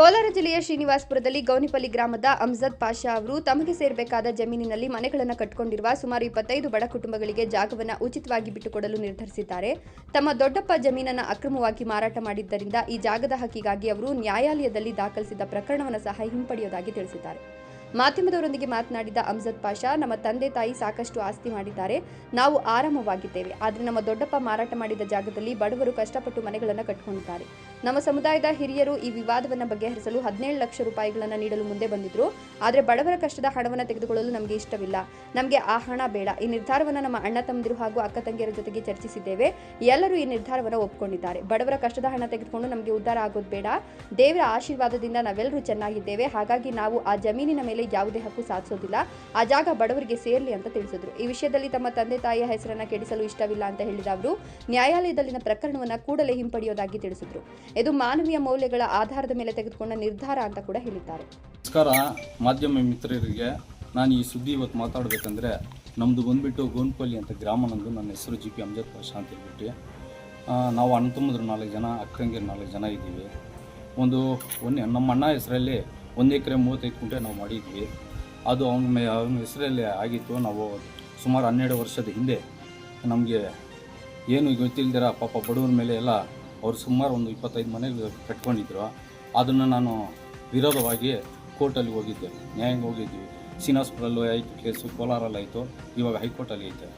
ಕೋಲಾರ ಜಿಲ್ಲೆಯ ಶ್ರೀನಿವಾಸಪುರದಲ್ಲಿ ಗೌನಿಪಲ್ಲಿ ಗ್ರಾಮದ ಅಮ್ಜದ್ ಪಾಷಾ ಅವರು ತಮಗೆ ಸೇರಬೇಕಾದ ಜಮೀನಿನಲ್ಲಿ ಮನೆಗಳನ್ನು ಕಟ್ಟಿಕೊಂಡಿರುವ ಸುಮಾರು ಇಪ್ಪತ್ತೈದು ಬಡ ಕುಟುಂಬಗಳಿಗೆ ಜಾಗವನ್ನು ಉಚಿತವಾಗಿ ಬಿಟ್ಟುಕೊಡಲು ನಿರ್ಧರಿಸಿದ್ದಾರೆ. ತಮ್ಮ ದೊಡ್ಡಪ್ಪ ಜಮೀನನ್ನು ಅಕ್ರಮವಾಗಿ ಮಾರಾಟ ಮಾಡಿದ್ದರಿಂದ ಈ ಜಾಗದ ಹಕ್ಕಿಗಾಗಿ ಅವರು ನ್ಯಾಯಾಲಯದಲ್ಲಿ ದಾಖಲಿಸಿದ ಪ್ರಕರಣವನ್ನು ಸಹ ಹಿಂಪಡೆಯುವುದಾಗಿ ತಿಳಿಸಿದ್ದಾರೆ. ಮಾಧ್ಯಮದವರೊಂದಿಗೆ ಮಾತನಾಡಿದ ಅಮ್ಜದ್ ಪಾಷಾ, ನಮ್ಮ ತಂದೆ ತಾಯಿ ಸಾಕಷ್ಟು ಆಸ್ತಿ ಮಾಡಿದ್ದಾರೆ. ನಾವು ಆರಾಮವಾಗಿದ್ದೇವೆ. ಆದರೆ ನಮ್ಮ ದೊಡ್ಡಪ್ಪ ಮಾರಾಟ ಮಾಡಿದ ಜಾಗದಲ್ಲಿ ಬಡವರು ಕಷ್ಟಪಟ್ಟು ಮನೆಗಳನ್ನು ಕಟ್ಟಿಕೊಂಡಿದ್ದಾರೆ ನಮ್ಮ ಸಮುದಾಯದ ಹಿರಿಯರು ಈ ವಿವಾದವನ್ನು ಬಗೆಹರಿಸಲು ಹದಿನೇಳು ಲಕ್ಷ ರೂಪಾಯಿಗಳನ್ನು ನೀಡಲು ಮುಂದೆ ಬಂದಿದ್ರು. ಆದರೆ ಬಡವರ ಕಷ್ಟದ ಹಣವನ್ನು ತೆಗೆದುಕೊಳ್ಳಲು ನಮಗೆ ಇಷ್ಟವಿಲ್ಲ. ನಮಗೆ ಆ ಹಣ ಬೇಡ. ಈ ನಿರ್ಧಾರವನ್ನು ನಮ್ಮ ಅಣ್ಣ ತಮ್ಮದಿರು ಹಾಗೂ ಅಕ್ಕ ತಂಗಿಯರ ಜೊತೆಗೆ ಚರ್ಚಿಸಿದ್ದೇವೆ. ಎಲ್ಲರೂ ಈ ನಿರ್ಧಾರವನ್ನು ಒಪ್ಪಿಕೊಂಡಿದ್ದಾರೆ ಬಡವರ ಕಷ್ಟದ ಹಣ ತೆಗೆದುಕೊಂಡು ನಮಗೆ ಉದ್ಧಾರ ಆಗೋದು ಬೇಡ. ದೇವರ ಆಶೀರ್ವಾದದಿಂದ ನಾವೆಲ್ಲರೂ ಚೆನ್ನಾಗಿದ್ದೇವೆ. ಹಾಗಾಗಿ ನಾವು ಆ ಜಮೀನಿನ ಮೇಲೆ ಯಾವುದೇ ಹಕ್ಕು ಸಾಧಿಸೋದಿಲ್ಲ. ಆ ಜಾಗ ಬಡವರಿಗೆ ಸೇರಲಿ ಅಂತ ತಿಳಿಸಿದ್ರು. ಈ ವಿಷಯದಲ್ಲಿ ತಮ್ಮ ತಂದೆ ತಾಯಿಯ ಹೆಸರನ್ನ ಕೆಡಿಸಲು ಇಷ್ಟವಿಲ್ಲ ಅಂತ ಹೇಳಿದ ಅವರು, ನ್ಯಾಯಾಲಯದಲ್ಲಿನ ಪ್ರಕರಣವನ್ನು ಕೂಡಲೇ ಹಿಂಪಡೆಯೋದಾಗಿ ತಿಳಿಸಿದ್ರು. ಇದು ಮಾನವೀಯ ಮೌಲ್ಯಗಳ ಆಧಾರದ ಮೇಲೆ ತೆಗೆದುಕೊಂಡ ನಿರ್ಧಾರ ಅಂತ ಕೂಡ ಹೇಳಿದ್ದಾರೆ. ನಮಸ್ಕಾರ. ಮಾಧ್ಯಮ ಮಿತ್ರರಿಗೆ ನಾನು ಈ ಸುದ್ದಿ ಇವತ್ತು ಮಾತಾಡಬೇಕಂದ್ರೆ, ನಮ್ದು ಬಂದುಬಿಟ್ಟು ಗೋನ್ಪಲ್ಲಿ ಅಂತ ಗ್ರಾಮ ನಂದು. ನನ್ನ ಹೆಸರು ಜಿ ಪಿ ಅಮ್ಜದ್ ಪಾಷಾ ಅಂತ ಹೇಳ್ಬಿಟ್ಟು ನಾವು ಅಣ್ಣ ತಮ್ಮದ್ರು ನಾಲ್ಕು ಜನ ಅಕ್ಕಂಗಿರು ನಾಲ್ಕು ಜನ ಇದ್ದೀವಿ. ಒಂದು ಒಂದು ನಮ್ಮ ಅಣ್ಣ ಹೆಸರಲ್ಲಿ ಒಂದು ಎಕರೆ ಮೂವತ್ತೈದು ಕುಂಟೆ ನಾವು ಮಾಡಿದ್ವಿ. ಅದು ಅವನ ಮೇ, ಅವನ ಹೆಸರಲ್ಲಿ ಆಗಿತ್ತು. ನಾವು ಸುಮಾರು ಹನ್ನೆರಡು ವರ್ಷದ ಹಿಂದೆ ನಮಗೆ ಏನು ಗೊತ್ತಿಲ್ದಿರ ಪಾಪ ಬಡವ್ರ ಮೇಲೆ ಎಲ್ಲ ಅವ್ರು ಸುಮಾರು ಒಂದು ಇಪ್ಪತ್ತೈದು ಮನೇಲಿ ಕಟ್ಕೊಂಡಿದ್ರು. ಅದನ್ನು ನಾನು ವಿರೋಧವಾಗಿ ಕೋರ್ಟಲ್ಲಿ ಹೋಗಿದ್ದೆ. ನ್ಯಾಯಾಂಗ ಹೋಗಿದ್ವಿ. ಶ್ರೀನಿವಾಸಪುರಲ್ಲೂ ಆಯಿತು ಕೇಸು, ಕೋಲಾರಲ್ಲಿ ಆಯಿತು. ಇವಾಗ ಹೈಕೋರ್ಟಲ್ಲಿ ಐತೆ.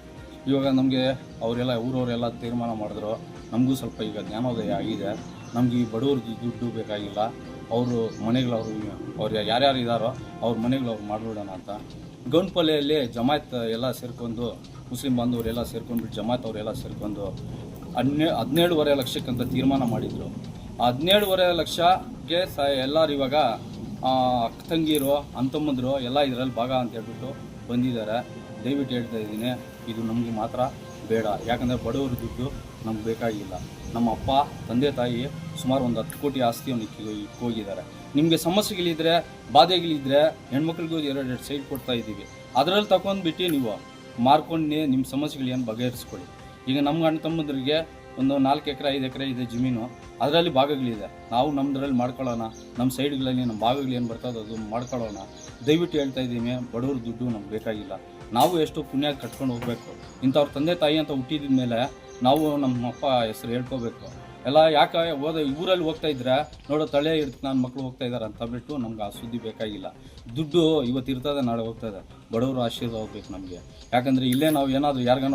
ಇವಾಗ ನಮಗೆ ಅವರೆಲ್ಲ, ಊರವರೆಲ್ಲ ತೀರ್ಮಾನ ಮಾಡಿದ್ರು. ನಮಗೂ ಸ್ವಲ್ಪ ಈಗ ಜ್ಞಾನೋದಯ ಆಗಿದೆ. ನಮಗೆ ಈ ಬಡವ್ರಿಗೆ ದುಡ್ಡು ಬೇಕಾಗಿಲ್ಲ. ಅವರು ಮನೆಗಳು ಅವರು ಯಾರ್ಯಾರು ಇದ್ದಾರೋ ಅವ್ರ ಮನೆಗಳು ಅವ್ರು ಮಾಡಿಬಿಡೋಣ ಅಂತ. ಗೌನ್ಪಲ್ಲೆಯಲ್ಲಿ ಜಮಾಯತ್ ಎಲ್ಲ ಸೇರ್ಕೊಂಡು, ಮುಸ್ಲಿಂ ಬಾಂಧವರೆಲ್ಲ ಸೇರ್ಕೊಂಡ್ಬಿಟ್ಟು ಜಮಾತ್ ಅವರೆಲ್ಲ ಸೇರ್ಕೊಂಡು ಹನ್ನೆ ಹದಿನೇಳುವರೆ ಲಕ್ಷಕ್ಕಂತ ತೀರ್ಮಾನ ಮಾಡಿದರು. ಹದಿನೇಳುವರೆ ಲಕ್ಷಕ್ಕೆ ಸ ಎಲ್ಲರೂ ಇವಾಗ ಅಕ್ಕ ತಂಗಿರು, ಅಂತಮ್ಮಂದರು ಎಲ್ಲ ಇದರಲ್ಲಿ ಭಾಗ ಅಂತ ಹೇಳ್ಬಿಟ್ಟು ಬಂದಿದ್ದಾರೆ. ದಯವಿಟ್ಟು ಹೇಳ್ತಾ ಇದ್ದೀನಿ, ಇದು ನಮಗೆ ಮಾತ್ರ ಬೇಡ. ಯಾಕಂದರೆ ಬಡವರು ದುಡ್ಡು ನಮ್ಗೆ ಬೇಕಾಗಿಲ್ಲ. ನಮ್ಮ ಅಪ್ಪ, ತಂದೆ, ತಾಯಿ ಸುಮಾರು ಒಂದು ಹತ್ತು ಕೋಟಿ ಆಸ್ತಿಯನ್ನು ಹೋಗಿದ್ದಾರೆ. ನಿಮಗೆ ಸಮಸ್ಯೆಗಳಿದ್ರೆ, ಬಾಧೆಗಳಿದ್ರೆ ಹೆಣ್ಮಕ್ಳಿಗೂ ಎರಡು ಎರಡು ಸೈಡ್ ಕೊಡ್ತಾ ಇದ್ದೀವಿ. ಅದರಲ್ಲಿ ತಗೊಂಡ್ಬಿಟ್ಟು ನೀವು ಮಾರ್ಕೊಂಡು ನಿಮ್ಮ ಸಮಸ್ಯೆಗಳೇನು ಬಗೆಹರಿಸ್ಕೊಳ್ಳಿ. ಈಗ ನಮ್ಮ ಅಣ್ಣ ತಮ್ಮಂದ್ರಿಗೆ ಒಂದು ನಾಲ್ಕು ಎಕರೆ, ಐದು ಎಕರೆ ಇದೆ ಜಮೀನು, ಅದರಲ್ಲಿ ಭಾಗಗಳಿದೆ. ನಾವು ನಮ್ಮದ್ರಲ್ಲಿ ಮಾಡ್ಕೊಳ್ಳೋಣ ನಮ್ಮ ಸೈಡ್ಗಳಲ್ಲಿ ನಮ್ಮ ಭಾಗಗಳು ಏನು ಬರ್ತದೆ ಅದು ಮಾಡ್ಕೊಳ್ಳೋಣ. ದಯವಿಟ್ಟು ಹೇಳ್ತಾ ಇದ್ದೀನಿ, ಬಡವ್ರ ದುಡ್ಡು ನಮ್ಗೆ ಬೇಕಾಗಿಲ್ಲ. ನಾವು ಎಷ್ಟು ಪುಣ್ಯ ಕಟ್ಕೊಂಡು ಹೋಗಬೇಕು. ಇಂಥವ್ರ ತಂದೆ, ತಾಯಿ ಅಂತ ಹುಟ್ಟಿದ ಮೇಲೆ ನಾವು ನಮ್ಮ ಅಪ್ಪ ಹೆಸರು ಹೇಳ್ಕೋಬೇಕು. ಎಲ್ಲ ಯಾಕೆ ಓದ ಊರಲ್ಲಿ ಹೋಗ್ತಾ ಇದ್ರೆ, ನೋಡೋ ತಳೆ ಇರ್ತ ನನ್ನ ಮಕ್ಕಳು ಹೋಗ್ತಾ ಇದ್ದಾರೆ ಅಂತ ಬಿಟ್ಟು ನಮ್ಗೆ ಆ ಸುದ್ದಿ ಬೇಕಾಗಿಲ್ಲ. ದುಡ್ಡು ಇವತ್ತು ಇರ್ತದೆ, ನಾಳೆ ಹೋಗ್ತದೆ ಬಡವರು ಆಶೀರ್ವಾದ ಹೋಗ್ಬೇಕು ನಮಗೆ. ಯಾಕಂದರೆ ಇಲ್ಲೇ ನಾವು ಏನಾದರೂ ಯಾರಿಗಾನ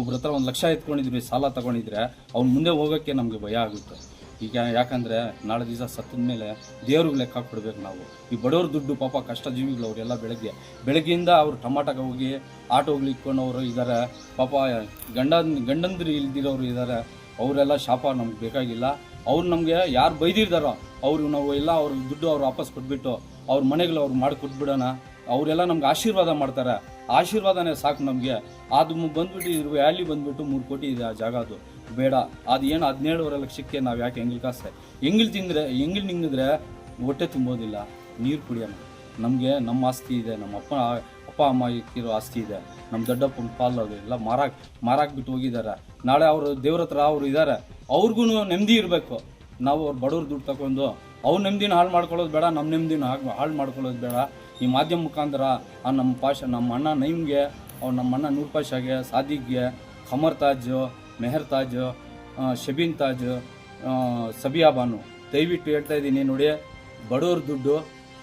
ಒಬ್ಬರ ಹತ್ರ ಒಂದು ಲಕ್ಷ ಎತ್ಕೊಂಡಿದ್ವಿ, ಸಾಲ ತಗೊಂಡಿದ್ರೆ ಅವ್ನು ಮುಂದೆ ಹೋಗೋಕ್ಕೆ ನಮಗೆ ಭಯ ಆಗುತ್ತೆ. ಈಗ ಯಾಕಂದರೆ ನಾಳೆ ದಿವಸ ಸತ್ತಿದ ಮೇಲೆ ದೇವ್ರಿಗೆ ಲೆಕ್ಕ ಕೊಡ್ಬೇಕು ನಾವು. ಈ ಬಡವ್ರ ದುಡ್ಡು ಪಾಪ ಕಷ್ಟ ಜೀವಿಗಳು ಅವರೆಲ್ಲ ಬೆಳಗ್ಗೆ, ಬೆಳಗ್ಗೆಯಿಂದ ಅವ್ರು ಟಮಾಟಕ್ಕೆ ಹೋಗಿ ಆಟೋಗಳು ಇಟ್ಕೊಂಡವರು ಇದ್ದಾರೆ ಪಾಪ ಗಂಡ ಗಂಡಂದ್ರಿ ಇಲ್ದಿರೋರು ಇದ್ದಾರೆ ಅವರೆಲ್ಲ ಶಾಪ ನಮ್ಗೆ ಬೇಕಾಗಿಲ್ಲ. ಅವ್ರು ನಮಗೆ ಯಾರು ಬೈದಿರ್ತಾರೋ ಅವರು ನಾವು ಎಲ್ಲ ಅವ್ರ ದುಡ್ಡು ಅವ್ರು ವಾಪಸ್ ಕೊಟ್ಬಿಟ್ಟು ಅವ್ರ ಮನೆಗಳು ಅವ್ರು ಮಾಡಿ ಕೊಟ್ಬಿಡೋಣ. ಅವರೆಲ್ಲ ನಮ್ಗೆ ಆಶೀರ್ವಾದ ಮಾಡ್ತಾರೆ. ಆಶೀರ್ವಾದನೇ ಸಾಕು ನಮಗೆ. ಅದು ಬಂದ್ಬಿಟ್ಟು ಇದ್ರ ವ್ಯಾಲ್ಯೂ ಬಂದ್ಬಿಟ್ಟು ಮೂರು ಕೋಟಿ ಇದೆ ಆ ಜಾಗ ಅದು. ಬೇಡ. ಅದು ಏನು ಹದಿನೇಳುವರೆ ಲಕ್ಷಕ್ಕೆ ನಾವು ಯಾಕೆ ಹೆಂಗಿಲ್ ಕಾಸ್ತೆ ಹೆಂಗಿಲ್ ತಿಂದರೆ ಹೆಂಗಿಲ್ ನಿಂಗಿದ್ರೆ ಹೊಟ್ಟೆ ತುಂಬೋದಿಲ್ಲ. ನೀರು ಕುಡಿಯೋಣ. ನಮಗೆ ನಮ್ಮ ಆಸ್ತಿ ಇದೆ, ನಮ್ಮ ಅಪ್ಪ ಅಪ್ಪ, ಅಮ್ಮ ಇಕ್ಕಿರೋ ಆಸ್ತಿ ಇದೆ. ನಮ್ಮ ದೊಡ್ಡಪ್ಪನ ಪಾಲು ಅದು ಎಲ್ಲ ಮಾರಾಕ್ ಬಿಟ್ಟು ಹೋಗಿದ್ದಾರೆ ನಾಳೆ ಅವರು ದೇವ್ರ ಹತ್ರ ಅವ್ರು ಇದ್ದಾರೆ ಅವ್ರಿಗೂ ನೆಮ್ಮದಿ ಇರಬೇಕು. ನಾವು ಅವ್ರು ಬಡವ್ರ ದುಡ್ಡು ತಗೊಂಡು ಅವ್ರ ನೆಮ್ಮದಿನ ಹಾಳು ಮಾಡ್ಕೊಳ್ಳೋದು ಬೇಡ ನಮ್ಮ ನೆಮ್ಮದಿನ ಹಾಳು ಹಾಳು ಮಾಡ್ಕೊಳ್ಳೋದು ಬೇಡ. ಈ ಮಾಧ್ಯಮ ಮುಖಾಂತರ ಆ ನಮ್ಮ ಪಾಷ ನಮ್ಮ ಅಣ್ಣ ನೈಮ್ಗೆ, ಅವ್ರು ನಮ್ಮ ಅಣ್ಣ ನೂರ್ ಪಾಷಾಗೆ, ಸಾದಿಕ್ಗೆ ಮೆಹರ್ ತಾಜ್ ಶಬೀನ್ ತಾಜ್ ಸಬಿಯಾ ಬಾನು. ದಯವಿಟ್ಟು ಹೇಳ್ತಾ ಇದ್ದೀನಿ, ನೋಡಿ, ಬಡವ್ರ ದುಡ್ಡು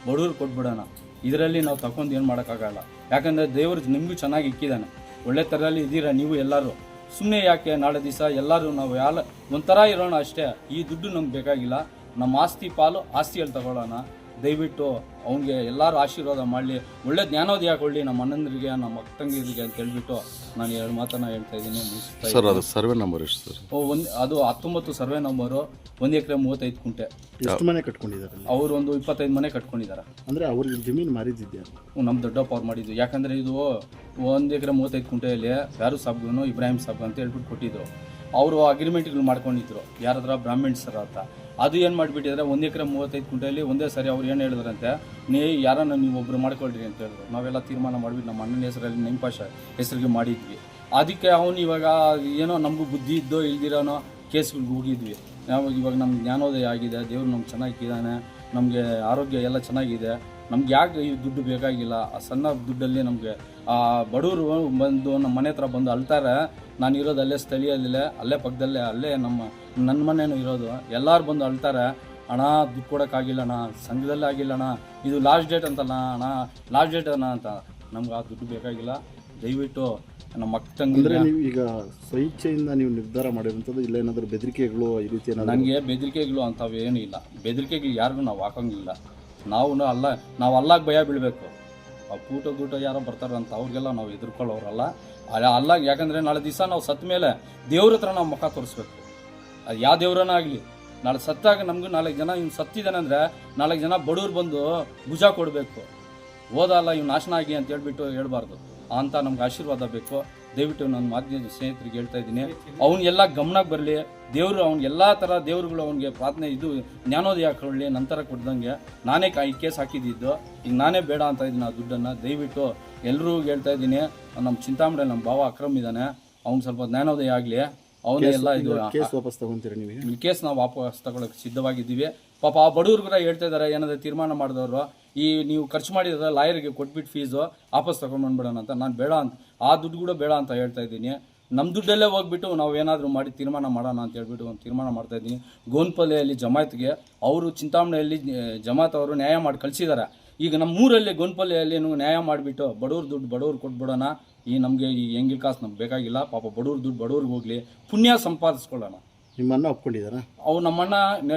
ಬಡವ್ರು ಕೊಟ್ಬಿಡೋಣ. ಇದರಲ್ಲಿ ನಾವು ತಗೊಂಡು ಏನು ಮಾಡೋಕ್ಕಾಗಲ್ಲ. ಯಾಕಂದರೆ ದೇವರು ನಿಮಗೂ ಚೆನ್ನಾಗಿ ಇಕ್ಕಿದ್ದಾನೆ ಒಳ್ಳೆ ಥರದಲ್ಲಿ ಇದ್ದೀರಾ ನೀವು ಎಲ್ಲರೂ? ಸುಮ್ಮನೆ ಯಾಕೆ ನಾಳೆ ದಿವಸ ಎಲ್ಲರೂ ನಾವು ಯಾಲ ಒಂಥರ ಇರೋಣ ಅಷ್ಟೇ. ಈ ದುಡ್ಡು ನಮ್ಗೆ ಬೇಕಾಗಿಲ್ಲ. ನಮ್ಮ ಆಸ್ತಿ ಪಾಲು ಆಸ್ತಿಯಲ್ಲಿ ತಗೊಳ್ಳೋಣ. ದಯವಿಟ್ಟು ಅವನಿಗೆ ಎಲ್ಲರೂ ಆಶೀರ್ವಾದ ಮಾಡಲಿ. ಒಳ್ಳೆ ಜ್ಞಾನೋದಯ ಕೊಡಲಿ ನಮ್ಮ ಅಣ್ಣಂದ್ರಿಗೆ ನಮ್ಮ ಅಕ್ಕಂಗಿರಿಗೆ ಅಂತ ಹೇಳ್ಬಿಟ್ಟು ನಾನು ಎರಡು ಮಾತನ್ನು ಹೇಳ್ತಾ ಇದ್ದೀನಿ ಮುಗಿಸ್ತಾ ಸರ್ ಅದು ಸರ್ವೆ ನಂಬರ್ ಎಷ್ಟು ಸರ್? ಒಂದು ಅದು ಹತ್ತೊಂಬತ್ತು ಸರ್ವೆ ನಂಬರು ಒಂದು ಎಕರೆ ಮೂವತ್ತೈದು ಕುಂಟೆ. ಎಷ್ಟು ಮನೆ ಕಟ್ಕೊಂಡಿದ್ದಾರೆ ಅವರು ಒಂದು ಇಪ್ಪತ್ತೈದು ಮನೆ ಕಟ್ಕೊಂಡಿದ್ದಾರೆ. ಅಂದರೆ ಅವ್ರಿಗೆ ಜಮೀನು ಮಾರಿದ್ದಿದ್ದೆ ನಮ್ಮ ದೊಡ್ಡಪ್ಪ ಅವ್ರು ಮಾಡಿದ್ದು. ಯಾಕಂದರೆ ಇದು ಒಂದು ಎಕರೆ ಮೂವತ್ತೈದು ಕುಂಟೆಯಲ್ಲಿ ಯಾರು ಸಾಬ್ಗನು ಇಬ್ರಾಹಿಂ ಸಾಬ್ ಅಂತ ಹೇಳ್ಬಿಟ್ಟು ಕೊಟ್ಟಿದ್ರು. ಅವರು ಅಗ್ರಿಮೆಂಟ್ಗಳು ಮಾಡ್ಕೊಂಡಿದ್ರು. ಯಾರ ಹತ್ರ ಬ್ರಾಹ್ಮಿಣ್ಸರ ಅಂತ. ಅದು ಏನು ಮಾಡಿಬಿಟ್ಟಿದ್ರೆ ಒಂದು ಎಕರೆ ಮೂವತ್ತೈದು ಕುಂಟೆಯಲ್ಲಿ ಒಂದೇ ಸರಿ ಅವ್ರು ಏನು ಹೇಳಿದ್ರಂತೆ, ನೀ ಯಾರನ್ನ ನೀವು ಒಬ್ರು ಮಾಡ್ಕೊಳ್ರಿ ಅಂತ ಹೇಳಿದ್ರು. ನಾವೆಲ್ಲ ತೀರ್ಮಾನ ಮಾಡಿಬಿಟ್ಟು ನಮ್ಮ ಅಣ್ಣನ ಹೆಸರಲ್ಲಿ ನೆಂಪಾಶ ಹೆಸರಿಗೆ ಮಾಡಿದ್ವಿ. ಅದಕ್ಕೆ ಅವನು ಇವಾಗ ಏನೋ ನಮಗೂ ಬುದ್ಧಿ ಇದ್ದೋ ಇಲ್ದಿರೋನೋ ಕೇಸ್ಗಳಿಗೆ ಹೋಗಿದ್ವಿ. ನಾವು ಇವಾಗ ನಮ್ಮ ಜ್ಞಾನೋದಯ ಆಗಿದೆ, ದೇವ್ರು ನಮ್ಗೆ ಚೆನ್ನಾಗಿದ್ದಾನೆ, ನಮಗೆ ಆರೋಗ್ಯ ಎಲ್ಲ ಚೆನ್ನಾಗಿದೆ, ನಮ್ಗೆ ಯಾಕೆ ಈ ದುಡ್ಡು ಬೇಕಾಗಿಲ್ಲ? ಆ ಸಣ್ಣ ದುಡ್ಡಲ್ಲಿ ನಮಗೆ ಆ ಬಡವರು ಬಂದು ನಮ್ಮ ಮನೆ ಹತ್ರ ಬಂದು ಅಳ್ತಾರೆ, ನಾನು ಇರೋದು ಅಲ್ಲೇ ಸ್ಥಳೀಯದಲ್ಲೇ, ಅಲ್ಲೇ ಪಕ್ಕದಲ್ಲೇ ಅಲ್ಲೇ ನಮ್ಮ ನನ್ನ ಮನೇನೂ ಇರೋದು. ಎಲ್ಲರೂ ಬಂದು ಅಳ್ತಾರೆ ಅಣ್ಣ ದುಡ್ಡು ಕೊಡೋಕ್ಕಾಗಿಲ್ಲ ಅಣ್ಣ ಸಂಘದಲ್ಲೇ ಆಗಿಲ್ಲ ಅಣ್ಣ ಇದು ಲಾಸ್ಟ್ ಡೇಟ್ ಅಂತಲ್ಲ ಅಣ್ಣ ಲಾಸ್ಟ್ ಡೇಟ್ ಅಣ್ಣ ಅಂತ. ನಮ್ಗೆ ಆ ದುಡ್ಡು ಬೇಕಾಗಿಲ್ಲ. ದಯವಿಟ್ಟು ನಮ್ಮ ಮಕ್ಕ ತಂಗಿದ್ರೆ ನೀವು ಈಗ ಸ್ವಇಚ್ಛೆಯಿಂದ ನೀವು ನಿರ್ಧಾರ ಮಾಡಿರುವಂಥದ್ದು ಇಲ್ಲ ಏನಾದರೂ ಬೆದರಿಕೆಗಳು ಈ ರೀತಿ ನನಗೆ ಬೆದರಿಕೆಗಳು ಅಂಥವು ಏನೂ ಇಲ್ಲ. ಬೆದರಿಕೆಗಳು ಯಾರಿಗೂ ನಾವು ಹಾಕೋಂಗಿಲ್ಲ. ನಾವು ಅಲ್ಲ ನಾವು ಅಲ್ಲಾಗ ಭಯ ಬೀಳಬೇಕು. ಆ ಕೂಟ ಗೂಟ ಯಾರೋ ಬರ್ತಾರಂತ ಅವ್ರಿಗೆಲ್ಲ ನಾವು ಎದುರ್ಕೊಳ್ಳೋರಲ್ಲ. ಅಲ್ಲ ಅಲ್ಲಾಗ ಯಾಕಂದರೆ ನಾಳೆ ದಿವಸ ನಾವು ಸತ್ತ ಮೇಲೆ ದೇವ್ರ ಹತ್ರ ನಾವು ಮುಖ ತೋರಿಸ್ಬೇಕು. ಅದು ಯಾವ ದೇವ್ರನ ಆಗಲಿ ನಾಳೆ ಸತ್ತಾಗ ನಮಗೂ ನಾಲ್ಕು ಜನ ಇವ್ನು ಸತ್ತಿದ್ದಾನೆ ಅಂದರೆ ನಾಲ್ಕು ಜನ ಬಡವ್ರು ಬಂದು ಭುಜ ಕೊಡಬೇಕು. ಓದಲ್ಲ ಇವ್ನು ನಾಶನ ಆಗಿ ಅಂತ ಹೇಳ್ಬಿಟ್ಟು ಹೇಳ್ಬಾರ್ದು. ಅಂತ ನಮ್ಗೆ ಆಶೀರ್ವಾದ ಬೇಕು. ದಯವಿಟ್ಟು ನನ್ನ ಮಾಧ್ಯಮ ಸ್ನೇಹಿತರಿಗೆ ಹೇಳ್ತಾ ಇದ್ದೀನಿ. ಅವ್ನಿಗೆಲ್ಲ ಗಮನಕ್ಕೆ ಬರಲಿ. ದೇವರು ಅವ್ನಿಗೆ ಎಲ್ಲ ಥರ ದೇವ್ರುಗಳು ಅವ್ನಿಗೆ ಪ್ರಾರ್ಥನೆ ಇದು ಜ್ಞಾನೋದಯ ಕೊಡಲಿ, ನಂತರ ಕೊಡ್ದಂಗೆ ನಾನೇ ಈ ಕೇಸ್ ಹಾಕಿದ್ದಿದ್ದು ಈಗ ನಾನೇ ಬೇಡ ಅಂತ ಇದ್ದೀನಿ ಆ ದುಡ್ಡನ್ನು. ದಯವಿಟ್ಟು ಎಲ್ಲರೂ ಹೇಳ್ತಾ ಇದ್ದೀನಿ. ನಮ್ಮ ಚಿಂತಾಮಣಿ ನಮ್ಮ ಭಾವ ಅಕ್ರಮ್ ಇದ್ದಾನೆ ಅವ್ನಿಗೆ ಸ್ವಲ್ಪ ಜ್ಞಾನೋದಯ ಆಗಲಿ. ಅವನೇ ಎಲ್ಲ ಇದು ಕೇಸ್ ವಾಪಸ್ ತಗೊಂತೀರಾ ನೀವು ಈ ಕೇಸ್ ನಾವು ವಾಪಸ್ ತಗೊಳಕ್ಕೆ ಸಿದ್ಧವಾಗಿದ್ದೀವಿ. ಪಾಪ ಆ ಬಡವ್ರು ಕೂಡ ಹೇಳ್ತಾ ಇದ್ದಾರೆ ಏನಾದ್ರೆ ತೀರ್ಮಾನ ಮಾಡಿದವರು ಈ ನೀವು ಖರ್ಚು ಮಾಡಿದ್ರೆ ಲಾಯರ್ಗೆ ಕೊಟ್ಬಿಟ್ಟು ಫೀಸು ವಾಪಸ್ ತಗೊಂಡು ಬಂದ್ಬಿಡೋಣ ಅಂತ. ನಾನು ಬೇಡ ಅಂತ ಆ ದುಡ್ಡು ಕೂಡ ಬೇಡ ಅಂತ ಹೇಳ್ತಾ ಇದ್ದೀನಿ. ನಮ್ಮ ದುಡ್ಡಲ್ಲೇ ಹೋಗ್ಬಿಟ್ಟು ನಾವು ಏನಾದರೂ ಮಾಡಿ ತೀರ್ಮಾನ ಮಾಡೋಣ ಅಂತ ಹೇಳ್ಬಿಟ್ಟು ಒಂದು ತೀರ್ಮಾನ ಮಾಡ್ತಾ ಇದ್ದೀನಿ. ಗೋನ್ಪಲ್ಲೆಯಲ್ಲಿ ಜಮಾತ್ಗೆ ಅವರು ಚಿಂತಾಮಣಿಯಲ್ಲಿ ಜಮಾತ್ ಅವರು ನ್ಯಾಯ ಮಾಡಿ ಕಳಿಸಿದ್ದಾರೆ. ಈಗ ನಮ್ಮ ಊರಲ್ಲಿ ಏನು ನ್ಯಾಯ ಮಾಡಿಬಿಟ್ಟು ಬಡವ್ರ ದುಡ್ಡು ಬಡವ್ರು ಕೊಟ್ಬಿಡೋಣ. ಈ ನಮಗೆ ಈ ಹೆಂಗಿಲ್ ಕಾಸು ನಮ್ಗೆ ಬೇಕಾಗಿಲ್ಲ. ಪಾಪ ಬಡವ್ರ ದುಡ್ಡು ಬಡವ್ರಿಗೆ ಹೋಗಲಿ. ಪುಣ್ಯ ಸಂಪಾದಿಸ್ಕೊಳ್ಳೋಣ. ನಿಮ್ಮನ್ನ ಒಪ್ಕೊಂಡಿದ್ದಾನೆ ಅವ್ನು ನಮ್ಮಣ್ಣ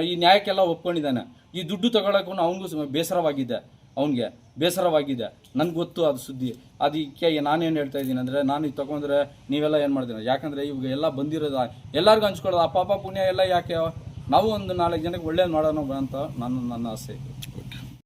ಈ ನ್ಯಾಯಕ್ಕೆಲ್ಲ ಒಪ್ಕೊಂಡಿದ್ದಾನೆ. ಈ ದುಡ್ಡು ತಗೊಳಕ್ಕೂ ಅವನಿಗೂ ಬೇಸರವಾಗಿದೆ. ಅವನಿಗೆ ಬೇಸರವಾಗಿದೆ. ನನ್ಗೆ ಗೊತ್ತು ಅದು ಸುದ್ದಿ. ಅದಕ್ಕೆ ನಾನೇನು ಹೇಳ್ತಾ ಇದ್ದೀನಿ ಅಂದರೆ ನಾನು ಇದು ತೊಗೊಂಡ್ರೆ ನೀವೆಲ್ಲ ಏನು ಮಾಡ್ತೀನಿ ಯಾಕಂದರೆ ಇವಾಗ ಎಲ್ಲ ಬಂದಿರೋದು ಎಲ್ಲರಿಗೂ ಹಂಚ್ಕೊಳ್ಳೋದು. ಆ ಪಾಪ ಪುಣ್ಯ ಎಲ್ಲ ಯಾಕೆ? ನಾವು ಒಂದು ನಾಲ್ಕು ಜನಕ್ಕೆ ಒಳ್ಳೇದು ಮಾಡೋಣ ಅಂತ ನನ್ನ ನನ್ನ ಆಸೆ.